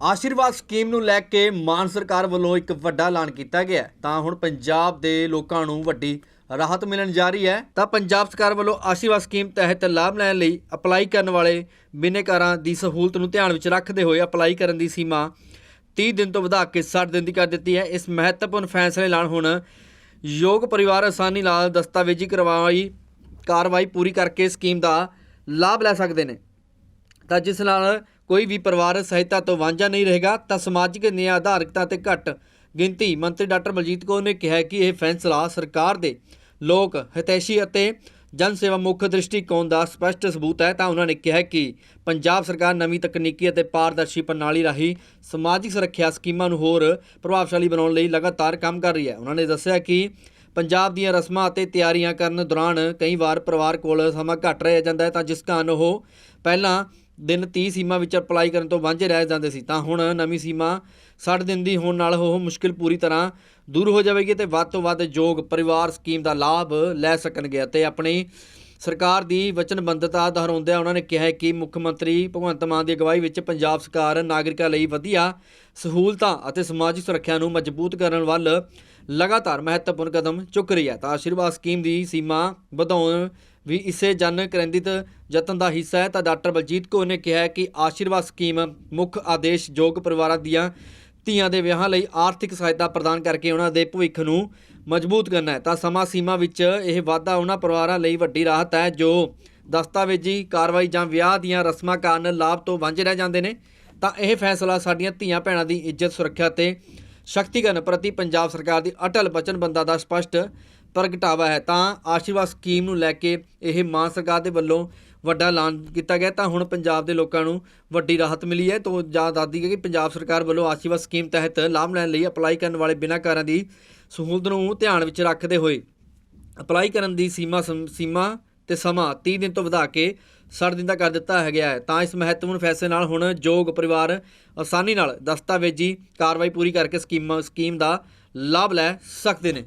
ਆਸ਼ੀਰਵਾਦ scheme ਨੂੰ ਲੈ ਕੇ ਮਾਨ ਸਰਕਾਰ ਵੱਲੋਂ ਇੱਕ ਵੱਡਾ ਐਲਾਨ ਕੀਤਾ ਗਿਆ ਤਾਂ ਹੁਣ ਪੰਜਾਬ ਦੇ ਲੋਕਾਂ ਨੂੰ ਵੱਡੀ ਰਾਹਤ ਮਿਲਣ ਜਾ ਰਹੀ ਹੈ। ਤਾਂ ਪੰਜਾਬ ਸਰਕਾਰ ਵੱਲੋਂ ਆਸ਼ੀਰਵਾਦ ਸਕੀਮ ਤਹਿਤ ਲਾਭ ਲੈਣ ਲਈ ਅਪਲਾਈ ਕਰਨ ਵਾਲੇ ਬਿਨੇਕਾਰਾਂ ਦੀ ਸਹੂਲਤ ਨੂੰ ਧਿਆਨ ਵਿੱਚ ਰੱਖਦੇ ਹੋਏ ਅਪਲਾਈ ਕਰਨ ਦੀ ਸੀਮਾ 30 ਦਿਨ ਤੋਂ ਵਧਾ ਕੇ 60 ਦਿਨ ਦੀ ਕਰ ਦਿੱਤੀ ਹੈ। ਇਸ ਮਹੱਤਵਪੂਰਨ ਫੈਸਲੇ ਨਾਲ ਹੁਣ ਯੋਗ ਪਰਿਵਾਰ ਆਸਾਨੀ ਨਾਲ ਦਸਤਾਵੇਜ਼ੀ ਕਰਵਾਈ, ਕਾਰਵਾਈ ਪੂਰੀ ਕਰਕੇ ਸਕੀਮ ਦਾ ਲਾਭ ਲੈ ਸਕਦੇ ਨੇ। ਤਾਂ ਜਿਸ ਨਾਲ ਕੋਈ ਵੀ ਪਰਿਵਾਰ ਸਹਾਇਤਾ ਤੋਂ ਵਾਂਝਾ ਨਹੀਂ ਰਹੇਗਾ, ਤਾਂ ਸਮਾਜਿਕ ਨਿਆਂ ਆਧਾਰਿਕਤਾ ਤੇ ਘੱਟ ਗਿਣਤੀ ਮੰਤਰੀ ਡਾਕਟਰ ਬਲਜੀਤ ਕੌਰ ਨੇ ਕਿਹਾ ਕਿ ਇਹ ਫੈਸਲਾ ਸਰਕਾਰ ਦੇ ਲੋਕ ਹਿਤੈਸ਼ੀ ਅਤੇ ਜਨ ਸੇਵਾ ਮੁੱਖ ਦ੍ਰਿਸ਼ਟੀਕੋਣ ਦਾ ਸਪਸ਼ਟ ਸਬੂਤ ਹੈ, ਤਾਂ ਉਹਨਾਂ ਨੇ ਕਿਹਾ ਕਿ ਪੰਜਾਬ ਸਰਕਾਰ ਨਵੀਂ ਤਕਨੀਕੀ ਅਤੇ ਪਾਰਦਰਸ਼ੀ ਪ੍ਰਣਾਲੀ ਰਾਹੀਂ ਸਮਾਜਿਕ ਸੁਰੱਖਿਆ ਸਕੀਮਾਂ ਨੂੰ ਹੋਰ ਪ੍ਰਭਾਵਸ਼ਾਲੀ ਬਣਾਉਣ ਲਈ ਲਗਾਤਾਰ ਕੰਮ ਕਰ ਰਹੀ ਹੈ। ਉਹਨਾਂ ਨੇ ਦੱਸਿਆ ਕਿ ਪੰਜਾਬ ਦੀਆਂ ਰਸਮਾਂ ਅਤੇ ਤਿਆਰੀਆਂ ਕਰਨ ਦੌਰਾਨ ਕਈ ਵਾਰ ਪਰਿਵਾਰ ਕੋਲ ਸਮਾਂ ਘੱਟ ਰਹਿ ਜਾਂਦਾ ਹੈ, ਤਾਂ ਜਿਸ ਕਾਰਨ ਉਹ ਪਹਿਲਾਂ ਦਿਨ 30 ਸੀਮਾ ਵਿੱਚ ਅਪਲਾਈ ਕਰਨ ਤੋਂ ਵਾਂਝੇ ਰਹਿ ਜਾਂਦੇ ਸੀ, ਤਾਂ ਹੁਣ ਨਵੀਂ ਸੀਮਾ 60 ਦਿਨ ਦੀ ਹੋਣ ਨਾਲ ਉਹ ਮੁਸ਼ਕਿਲ ਪੂਰੀ ਤਰ੍ਹਾਂ ਦੂਰ ਹੋ ਜਾਵੇਗੀ ਤੇ ਵੱਧ ਤੋਂ ਵੱਧ ਯੋਗ ਪਰਿਵਾਰ ਸਕੀਮ ਦਾ ਲਾਭ ਲੈ ਸਕਣਗੇ ਅਤੇ ਆਪਣੀ ਸਰਕਾਰ ਦੀ ਵਚਨਬੱਧਤਾ ਦੁਹਰਾਉਂਦਿਆਂ ਉਹਨਾਂ ਨੇ ਕਿਹਾ ਕਿ ਮੁੱਖ ਮੰਤਰੀ ਭਗਵੰਤ ਮਾਨ ਦੀ ਅਗਵਾਈ ਵਿੱਚ ਪੰਜਾਬ ਸਰਕਾਰ ਨਾਗਰਿਕਾਂ ਲਈ ਵਧੀਆ ਸਹੂਲਤਾਂ ਅਤੇ ਸਮਾਜਿਕ ਸੁਰੱਖਿਆ ਨੂੰ ਮਜ਼ਬੂਤ ਕਰਨ ਵੱਲ ਲਗਾਤਾਰ ਮਹੱਤਵਪੂਰਨ ਕਦਮ ਚੁੱਕ ਰਹੀ ਹੈ, ਤਾਂ ਆਸ਼ੀਰਵਾਦ ਸਕੀਮ ਦੀ ਸੀਮਾ ਵਧਾਉਣ ਵੀ ਇਸੇ ਜਨ ਕੇਂਦਰਿਤ ਯਤਨ ਦਾ ਹਿੱਸਾ ਹੈ, ਤਾਂ ਡਾਕਟਰ ਬਲਜੀਤ ਕੌਰ ਨੇ ਕਿਹਾ ਕਿ ਆਸ਼ੀਰਵਾਦ ਸਕੀਮ ਮੁੱਖ ਆਦੇਸ਼ ਯੋਗ ਪਰਿਵਾਰਾਂ ਦੀਆਂ ਧੀਆਂ ਦੇ ਵਿਆਹਾਂ ਲਈ ਆਰਥਿਕ ਸਹਾਇਤਾ ਪ੍ਰਦਾਨ ਕਰਕੇ ਉਹਨਾਂ ਦੇ ਭਵਿੱਖ ਨੂੰ ਮਜ਼ਬੂਤ ਕਰਨਾ ਹੈ। ਤਾਂ ਸਮਾਂ ਸੀਮਾ ਵਿੱਚ ਇਹ ਵਾਧਾ ਉਹਨਾਂ ਪਰਿਵਾਰਾਂ ਲਈ ਵੱਡੀ ਰਾਹਤ ਹੈ, ਜੋ ਦਸਤਾਵੇਜ਼ੀ ਕਾਰਵਾਈ ਜਾਂ ਵਿਆਹ ਦੀਆਂ ਰਸਮਾਂ ਕਾਰਨ ਲਾਭ ਤੋਂ ਵਾਂਝੇ ਰਹਿ ਜਾਂਦੇ ਨੇ। ਤਾਂ ਇਹ ਫੈਸਲਾ ਸਾਡੀਆਂ ਧੀਆਂ ਭੈਣਾਂ ਦੀ ਇੱਜ਼ਤ, ਸੁਰੱਖਿਆ ਤੇ ਸ਼ਕਤੀਕਰਨ ਪ੍ਰਤੀ ਪੰਜਾਬ ਸਰਕਾਰ ਦੀ ਅਟਲ ਵਚਨਬੰਧਤਾ ਦਾ ਸਪਸ਼ਟ ਪ੍ਰਗਟਾਵਾ ਹੈ। ਤਾਂ ਆਸ਼ੀਰਵਾਦ ਸਕੀਮ ਨੂੰ ਲੈ ਕੇ ਇਹ ਮਾਨ ਸਰਕਾਰ ਦੇ ਵੱਲੋਂ ਵੱਡਾ ਐਲਾਨ ਕੀਤਾ ਗਿਆ। ਤਾਂ ਹੁਣ ਪੰਜਾਬ ਦੇ ਲੋਕਾਂ ਨੂੰ ਵੱਡੀ ਰਾਹਤ ਮਿਲੀ ਹੈ। ਤੋਂ ਜਾਂ ਦੱਸਦੀ ਹੈ ਕਿ ਪੰਜਾਬ ਸਰਕਾਰ ਵੱਲੋਂ ਆਸ਼ੀਰਵਾਦ ਸਕੀਮ ਤਹਿਤ ਲਾਭ ਲੈਣ ਲਈ ਅਪਲਾਈ ਕਰਨ ਵਾਲੇ ਬਿਨੈਕਾਰਾਂ ਦੀ ਸਹੂਲਤ ਨੂੰ ਧਿਆਨ ਵਿੱਚ ਰੱਖਦੇ ਹੋਏ ਅਪਲਾਈ ਕਰਨ ਦੀ ਸੀਮਾ ਸਮ- ਸੀਮਾ ਤੇ ਸਮਾਂ 30 ਦਿਨ ਤੋਂ ਵਧਾ ਕੇ 60 ਦਿਨ ਦਾ ਕਰ ਦਿੱਤਾ ਹੈ ਗਿਆ ਹੈ। ਤਾਂ ਇਸ ਮਹੱਤਵਪੂਰਨ ਫੈਸਲੇ ਨਾਲ ਹੁਣ ਯੋਗ ਪਰਿਵਾਰ ਆਸਾਨੀ ਨਾਲ ਦਸਤਾਵੇਜ਼ੀ ਕਾਰਵਾਈ ਪੂਰੀ ਕਰਕੇ ਸਕੀਮ ਸਕੀਮ ਦਾ ਲਾਭ ਲੈ ਸਕਦੇ ਨੇ।